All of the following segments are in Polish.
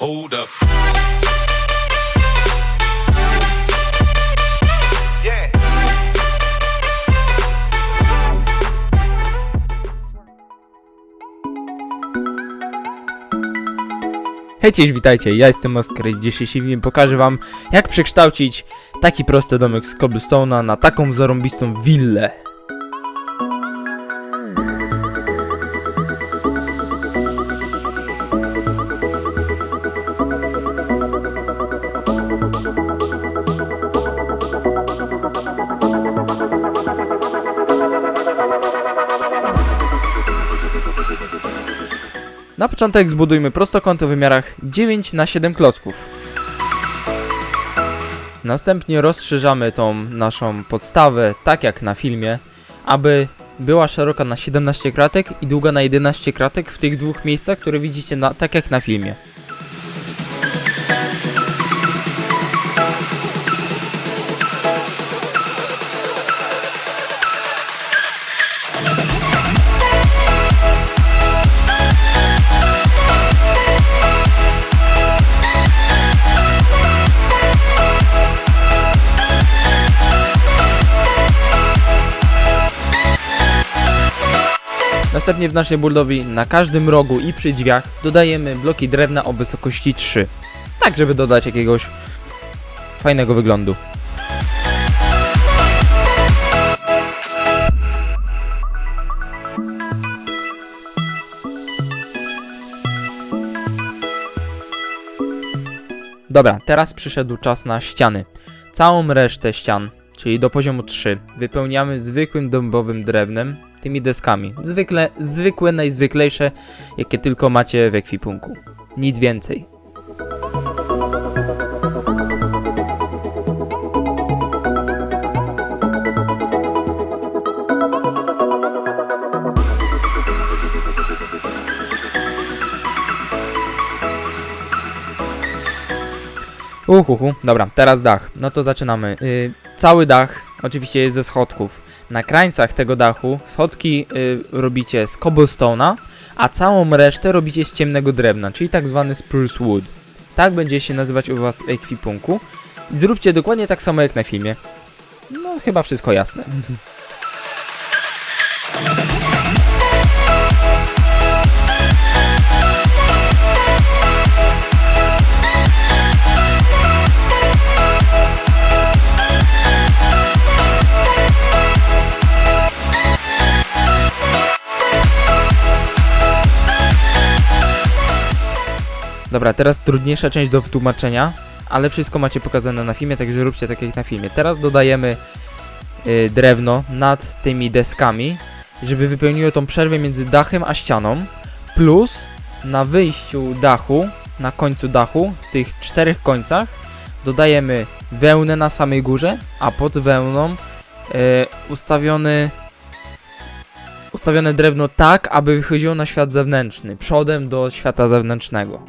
Hold up. Yeah. Hej, cześć, witajcie, ja jestem Oskar i w dzisiejszym filmie pokażę wam, jak przekształcić taki prosty domek z cobblestone'a na taką zarąbistą willę. Na początek zbudujmy prostokąt o wymiarach 9 na 7 klocków. Następnie rozszerzamy tą naszą podstawę, tak jak na filmie, aby była szeroka na 17 kratek i długa na 11 kratek w tych dwóch miejscach, które widzicie na, tak jak na filmie. Następnie w naszej budowie na każdym rogu i przy drzwiach dodajemy bloki drewna o wysokości 3. Tak, żeby dodać jakiegoś fajnego wyglądu. Dobra, teraz przyszedł czas na ściany. Całą resztę ścian, czyli do poziomu 3, wypełniamy zwykłym dąbowym drewnem, tymi deskami. Zwykle, zwykłe, najzwyklejsze, jakie tylko macie w ekwipunku. Nic więcej. Uhuhu, dobra, teraz dach. No to zaczynamy. Yy, cały dach oczywiście jest ze schodków. Na krańcach tego dachu schodki y, robicie z cobblestone'a, a całą resztę robicie z ciemnego drewna, czyli tak zwany spruce wood. Tak będzie się nazywać u was w ekwipunku. Zróbcie dokładnie tak samo jak na filmie. No, chyba wszystko jasne. Dobra, teraz trudniejsza część do wytłumaczenia, ale wszystko macie pokazane na filmie, także róbcie tak jak na filmie. Teraz dodajemy y, drewno nad tymi deskami, żeby wypełniło tą przerwę między dachem a ścianą, plus na wyjściu dachu, na końcu dachu, tych czterech końcach, dodajemy wełnę na samej górze, a pod wełną y, ustawiony ustawione drewno tak, aby wychodziło na świat zewnętrzny, przodem do świata zewnętrznego.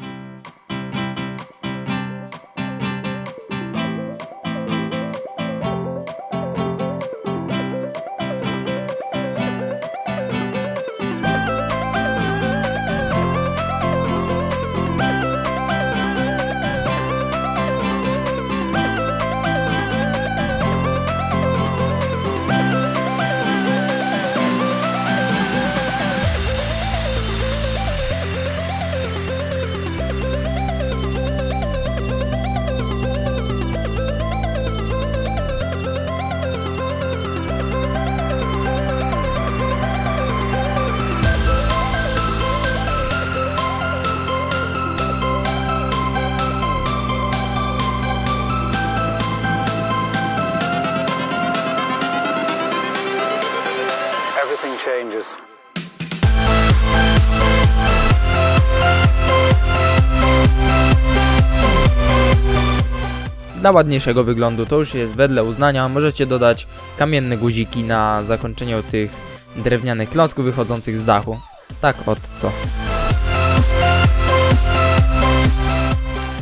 Everything changes. Dla ładniejszego wyglądu to już jest wedle uznania. Możecie dodać kamienne guziki na zakończeniu tych drewnianych klocków wychodzących z dachu. Tak od co.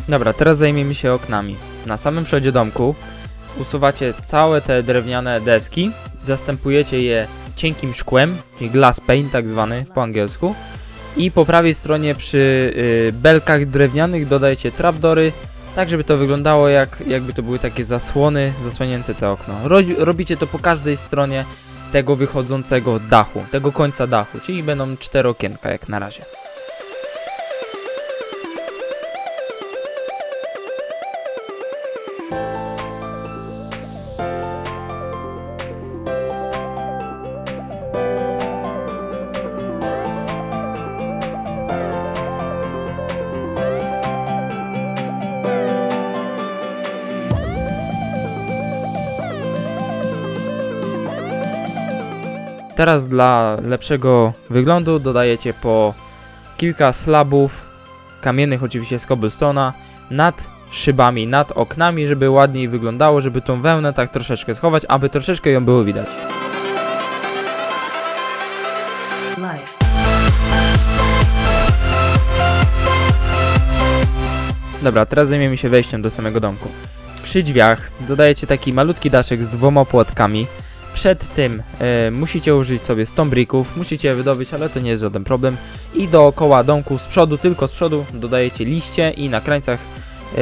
Dobra, teraz zajmiemy się oknami. Na samym przodzie domku usuwacie całe te drewniane deski, zastępujecie je cienkim szkłem, glass pane tak zwany po angielsku I po prawej stronie przy y, belkach drewnianych dodajecie trapdory, tak żeby to wyglądało jak jakby to były takie zasłony zasłaniające te okno. Ro, robicie to po każdej stronie tego wychodzącego dachu, tego końca dachu, czyli będą cztery okienka jak na razie. Teraz dla lepszego wyglądu dodajecie po kilka slabów kamiennych oczywiście z cobblestone'a nad szybami, nad oknami, żeby ładniej wyglądało, żeby tą wełnę tak troszeczkę schować, aby troszeczkę ją było widać. Dobra, teraz zajmiemy się wejściem do samego domku. Przy drzwiach dodajecie taki malutki daszek z dwoma płotkami. Przed tym e, musicie użyć sobie stombrików, musicie je wydobyć, ale to nie jest żaden problem. I dookoła domku z przodu, tylko z przodu dodajecie liście i na krańcach e,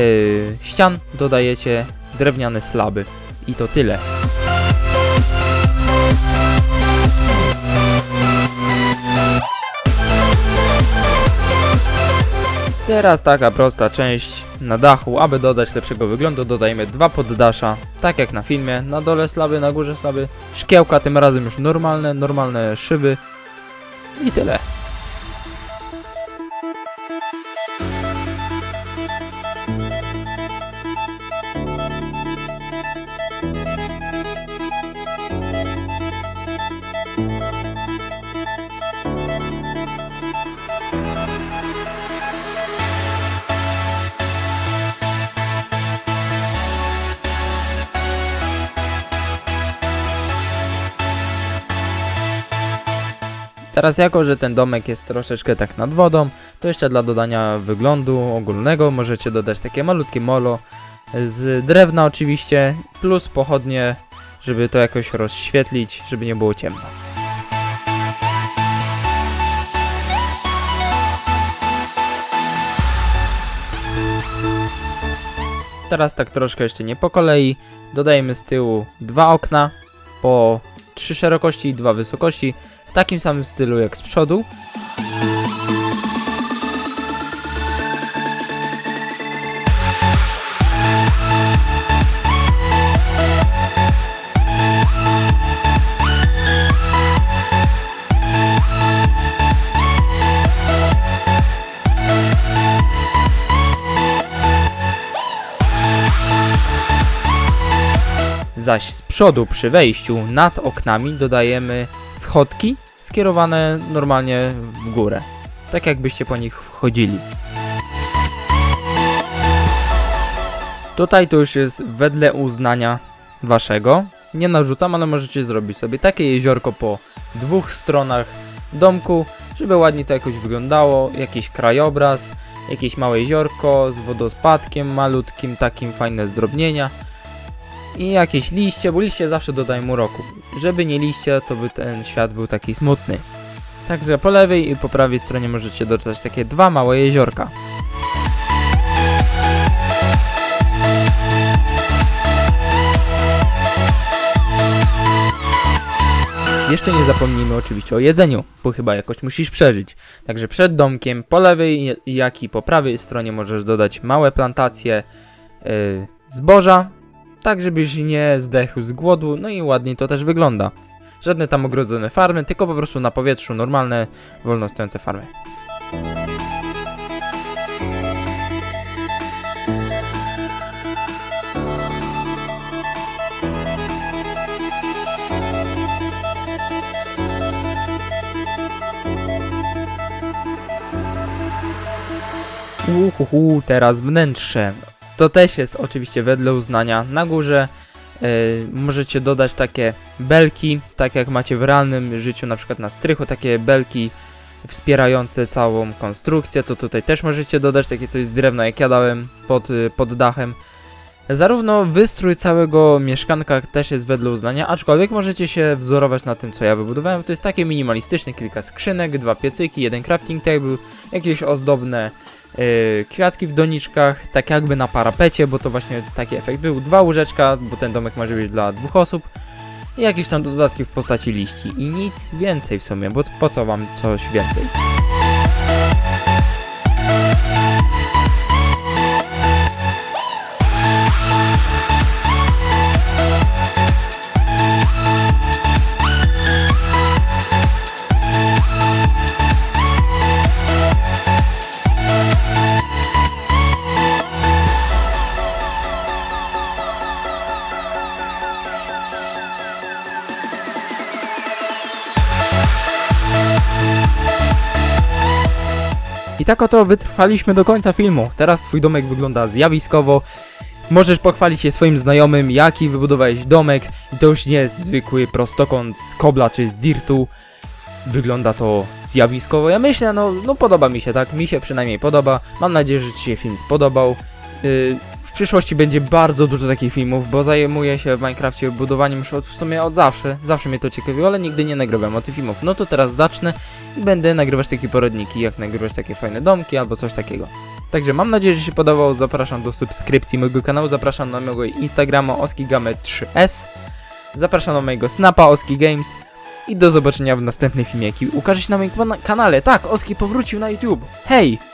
ścian dodajecie drewniane slaby. I to tyle. Teraz taka prosta część na dachu, aby dodać lepszego wyglądu dodajemy dwa poddasza, tak jak na filmie, na dole slaby, na górze slaby, szkiełka tym razem już normalne, normalne szyby. I tyle. Teraz jako, że ten domek jest troszeczkę tak nad wodą, to jeszcze dla dodania wyglądu ogólnego możecie dodać takie malutkie molo z drewna oczywiście, plus pochodnie, żeby to jakoś rozświetlić, żeby nie było ciemno. Teraz tak troszkę jeszcze nie po kolei. Dodajemy z tyłu dwa okna po trzy szerokości i dwa wysokości w takim samym stylu jak z przodu. Zaś z przodu przy wejściu nad oknami dodajemy schodki skierowane normalnie w górę. Tak jakbyście po nich wchodzili. Tutaj to już jest wedle uznania waszego. Nie narzucam, ale możecie zrobić sobie takie jeziorko po dwóch stronach domku, żeby ładnie to jakoś wyglądało. Jakiś krajobraz, jakieś małe jeziorko z wodospadkiem malutkim, takim fajne zdrobnienia i jakieś liście, bo liście zawsze dodają mu roku. Żeby nie liście, to by ten świat był taki smutny. Także po lewej i po prawej stronie możecie dodać takie dwa małe jeziorka. Jeszcze nie zapomnijmy oczywiście o jedzeniu, bo chyba jakoś musisz przeżyć. Także przed domkiem po lewej, jak i po prawej stronie możesz dodać małe plantacje yy, zboża, tak żebyś nie zdechł z głodu, no i ładniej to też wygląda. Żadne tam ogrodzone farmy, tylko po prostu na powietrzu normalne, wolno stojące farmy. Uhuhu, teraz wnętrze. To też jest oczywiście wedle uznania. Na górze e, możecie dodać takie belki, tak jak macie w realnym życiu, na przykład na strychu, takie belki wspierające całą konstrukcję, to tutaj też możecie dodać takie coś z drewna, jak ja dałem pod, pod dachem. Zarówno wystrój całego mieszkanka też jest wedle uznania, aczkolwiek możecie się wzorować na tym, co ja wybudowałem. To jest takie minimalistyczne, kilka skrzynek, dwa piecyki, jeden crafting table, jakieś ozdobne yy, kwiatki w doniczkach, tak jakby na parapecie, bo to właśnie taki efekt był. Dwa łóżeczka, bo ten domek może być dla dwóch osób. I jakieś tam dodatki w postaci liści. I nic więcej w sumie, bo po co wam coś więcej? Tak oto wytrwaliśmy do końca filmu. Teraz twój domek wygląda zjawiskowo. Możesz pochwalić się swoim znajomym, jaki wybudowałeś domek. I to już nie jest zwykły prostokąt z kobla czy z dirtu. Wygląda to zjawiskowo. Ja myślę, no, no podoba mi się, tak? Mi się przynajmniej podoba. Mam nadzieję, że Ci się film spodobał. Yy, przyszłości będzie bardzo dużo takich filmów, bo zajmuję się w Minecrafcie budowaniem już od, w sumie od zawsze. Zawsze mnie to ciekawiło, ale nigdy nie nagrywałem o tych filmów. No to teraz zacznę i będę nagrywać takie poradniki, jak nagrywać takie fajne domki albo coś takiego. Także mam nadzieję, że się podobało. Zapraszam do subskrypcji mojego kanału, zapraszam na mojego Instagrama oskigame3s, zapraszam na mojego Snapa Oski Games i do zobaczenia w następnym filmie, jaki ukaże się na moim kana- kanale. Tak, Oski powrócił na YouTube. Hej!